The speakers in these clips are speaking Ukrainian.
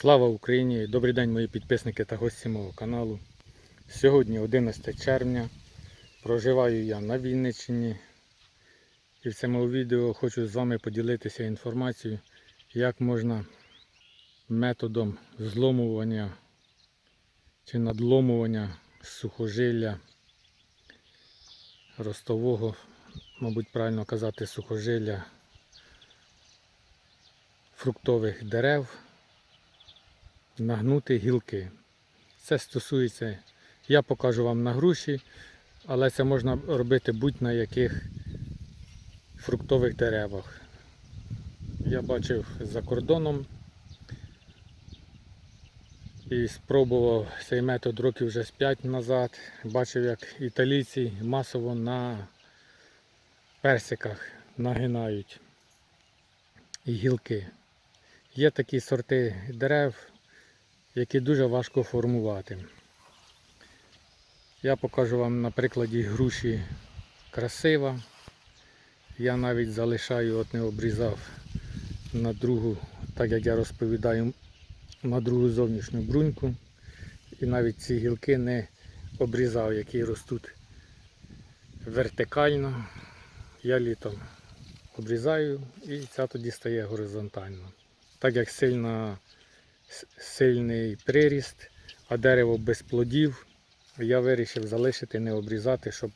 Слава Україні! Добрий день, мої підписники та гості мого каналу. Сьогодні 11 червня. Проживаю я на Вінниччині. І в цьому відео хочу з вами поділитися інформацією, як можна методом зломування чи надломування сухожилля ростового, мабуть, правильно казати, сухожилля фруктових дерев нагнути гілки. Це стосується, я покажу вам на груші, але це можна робити будь-на яких фруктових деревах. Я бачив за кордоном і спробував цей метод років вже з 5 назад. Бачив, як італійці масово на персиках нагинають гілки. Є такі сорти дерев, які дуже важко формувати. Я покажу вам на прикладі груші красива. Я навіть залишаю, от не обрізав на другу, так як я розповідаю, на другу зовнішню бруньку. І навіть ці гілки не обрізав, які ростуть вертикально. Я літом обрізаю і ця тоді стає горизонтально. Так як сильна сильний приріст, а дерево без плодів, я вирішив залишити, не обрізати, щоб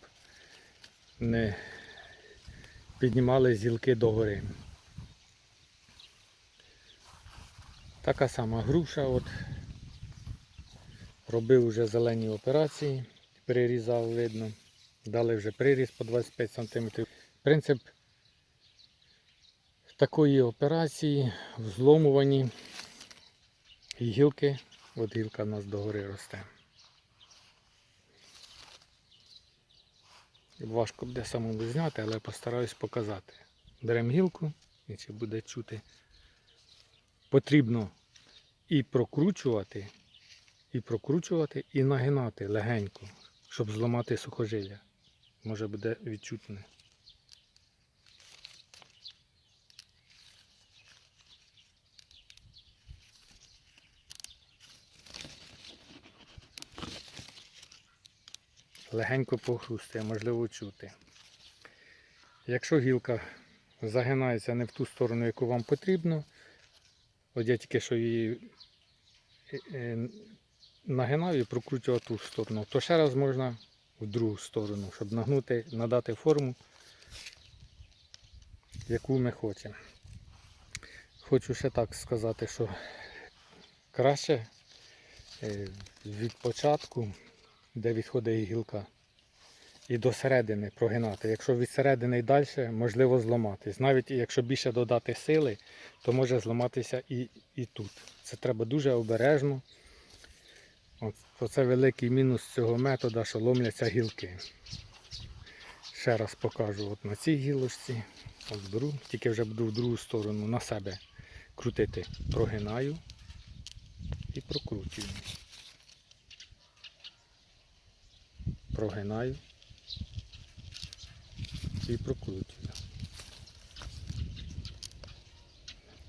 не піднімали гілки догори. Така сама груша, от робив вже зелені операції, перерізав, видно. Дали вже приріст по 25 см. Принцип такої операції в зломуванні і гілки, от гілка в нас догори росте. Важко буде самому зняти, але постараюсь показати. Беремо гілку, чи буде чути. Потрібно і прокручувати, і прокручувати, і нагинати легенько, щоб зламати сухожилля. Може буде відчутне. Легенько похрустує, можливо чути. Якщо гілка загинається не в ту сторону, яку вам потрібно, от я тільки що її е, е, нагинав і прокручував ту сторону, то ще раз можна в другу сторону, щоб нагнути, надати форму, яку ми хочемо. Хочу ще так сказати, що краще е, від початку де відходить гілка. І до середини прогинати. Якщо від середини і далі, можливо зламатись. Навіть якщо більше додати сили, то може зламатися і, і тут. Це треба дуже обережно. От, Оце великий мінус цього методу, що ломляться гілки. Ще раз покажу от на цій гілочці. От беру, тільки вже буду в другу сторону на себе крутити. Прогинаю і прокручую. Прогинаю і прокручую.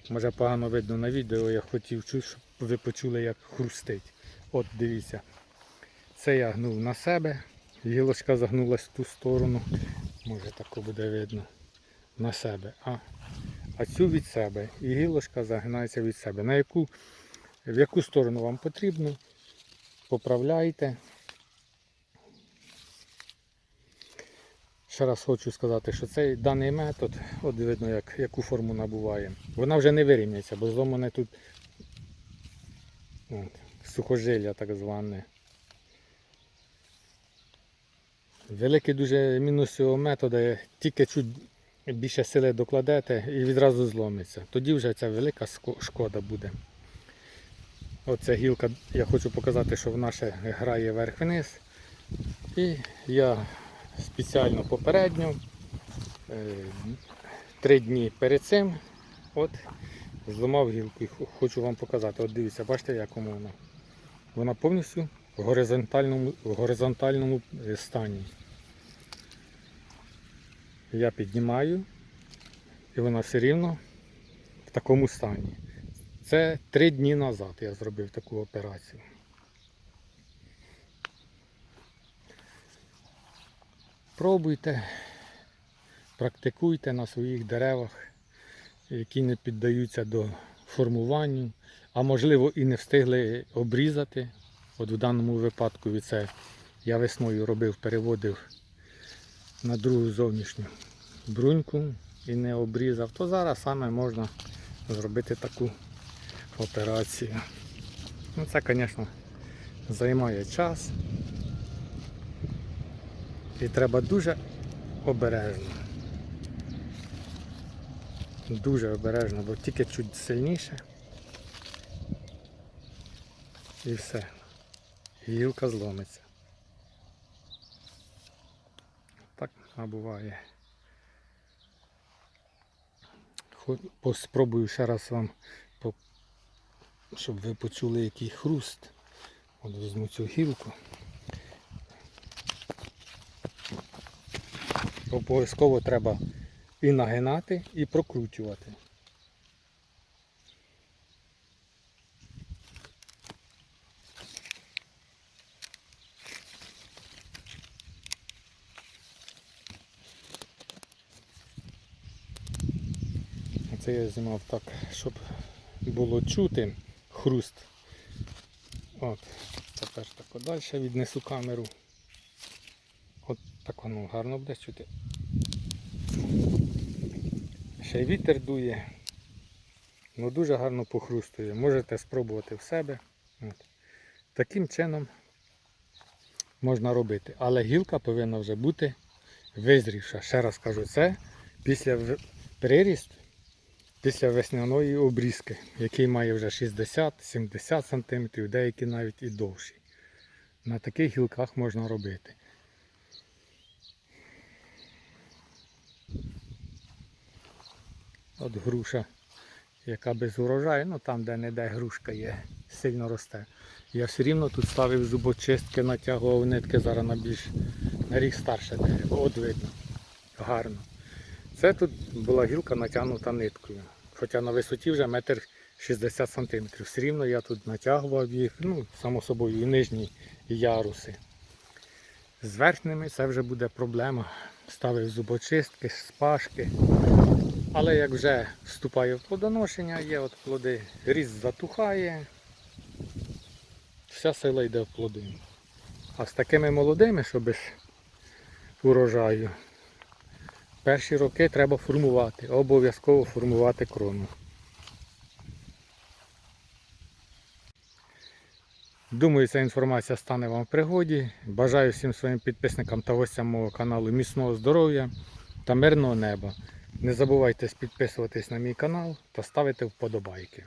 Може погано видно на відео, я хотів щоб ви почули, як хрустить. От дивіться. Це я гнув на себе, гілочка загнулась в ту сторону. Може тако буде видно на себе. А, а цю від себе. І гілочка загинається від себе. На яку, в яку сторону вам потрібно, поправляйте. Ще раз хочу сказати, що цей даний метод, от видно, як, яку форму набуває. Вона вже не вирівняється, бо зломане тут от, сухожилля так зване. Великий дуже мінус цього методу, тільки чуть більше сили докладете і відразу зломиться. Тоді вже ця велика шкода буде. Оця гілка, я хочу показати, що вона ще грає вверх-вниз. І я спеціально попередньо, е, три дні перед цим, от, зламав гілку і хочу вам показати. От дивіться, бачите, якому вона. Вона повністю в горизонтальному, в горизонтальному е, стані. Я піднімаю і вона все рівно в такому стані. Це три дні назад я зробив таку операцію. Пробуйте, практикуйте на своїх деревах, які не піддаються до формуванню, а можливо і не встигли обрізати. От в даному випадку це я весною робив, переводив на другу зовнішню бруньку і не обрізав, то зараз саме можна зробити таку операцію. Ну, це, звісно, займає час. І треба дуже обережно. Дуже обережно, бо тільки чуть сильніше. І все. Гілка зломиться. Так буває. Спробую ще раз вам, щоб ви почули який хруст. От візьму цю гілку. Обов'язково треба і нагинати, і прокручувати. Це я знімав так, щоб було чути хруст. От, тепер так далі віднесу камеру. Так воно гарно буде чути. Ще й вітер дує. Ну дуже гарно похрустує. Можете спробувати в себе. От. Таким чином можна робити. Але гілка повинна вже бути визрівша. Ще раз кажу, це після приріст, після весняної обрізки, який має вже 60-70 см, деякі навіть і довші. На таких гілках можна робити. От груша, яка без урожаю, ну там де не де грушка є, сильно росте. Я все рівно тут ставив зубочистки, натягував нитки зараз на більш на рік старше дерево. От видно. Гарно. Це тут була гілка натягнута ниткою. Хоча на висоті вже метр 60 сантиметрів. Все рівно я тут натягував їх, ну, само собою, і нижні яруси. З верхніми це вже буде проблема. Ставив зубочистки, спашки. Але як вже вступає в плодоношення, є от плоди, ріст затухає, вся сила йде в плоди. А з такими молодими, що без урожаю, перші роки треба формувати, обов'язково формувати крону. Думаю, ця інформація стане вам в пригоді. Бажаю всім своїм підписникам та гостям мого каналу міцного здоров'я та мирного неба. Не забувайте підписуватись на мій канал та ставити вподобайки.